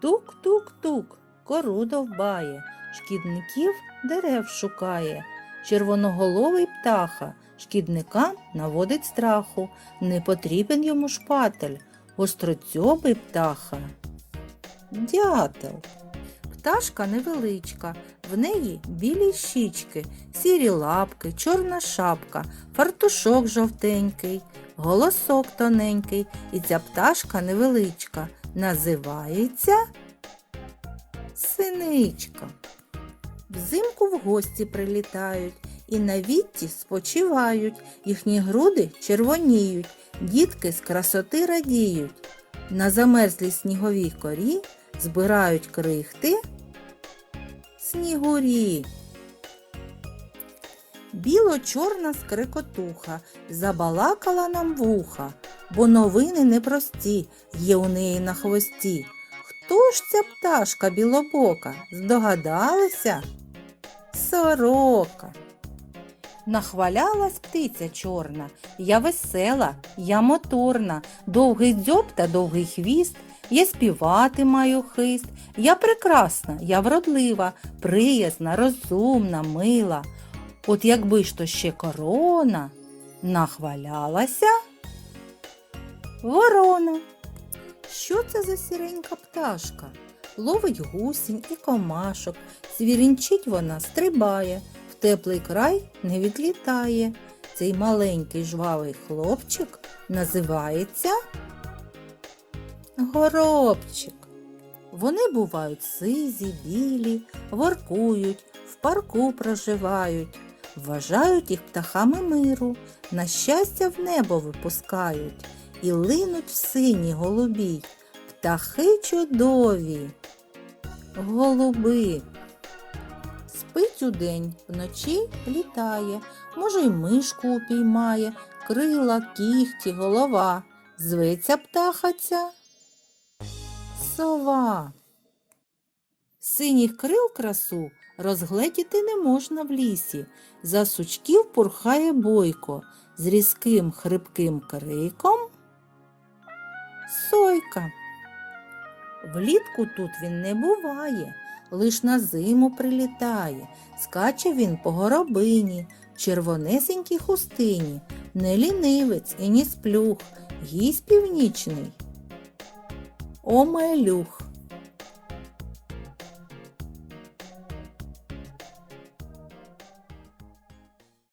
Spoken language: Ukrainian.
Тук-тук-тук, кору довбає, шкідників дерев шукає. Червоноголовий птаха шкідникам наводить страху, не потрібен йому шпатель, гостроцьобий птаха. Дятел. Пташка невеличка, в неї білі щічки, сірі лапки, чорна шапка, фартушок жовтенький, голосок тоненький, і ця пташка невеличка називається синичка. Взимку в гості прилітають і на вітті спочивають, їхні груди червоніють, дітки з красоти радіють. На замерзлій сніговій корі збирають крихти снігурі. Біло-чорна скрикотуха забалакала нам вуха, бо новини непрості є у неї на хвості. Хто ж ця пташка білобока? Здогадалися? Сорока. Нахвалялась птиця чорна, я весела, я моторна, довгий дзьоб та довгий хвіст, я співати маю хист, я прекрасна, я вродлива, приязна, розумна, мила. От якби ж то ще корона нахвалялася ворона. Що це за сіренька пташка? Ловить гусінь і комашок, свірінчить вона стрибає, в теплий край не відлітає. Цей маленький жвавий хлопчик називається горобчик. Вони бувають сизі, білі, воркують, в парку проживають, вважають їх птахами миру, на щастя в небо випускають і линуть в сині голубі, птахи чудові, голуби. Спить удень, вночі літає, може, й мишку упіймає, крила, кіхті, голова. Зветься птаха ця сова. Синіх крил красу розгледіти не можна в лісі. За сучків пурхає бойко з різким хрипким криком. Сойка. Влітку тут він не буває, лиш на зиму прилітає. Скаче він по горобині, червонесенькій хустині, не лінивець і ні сплюх, гість північний. Омелюх.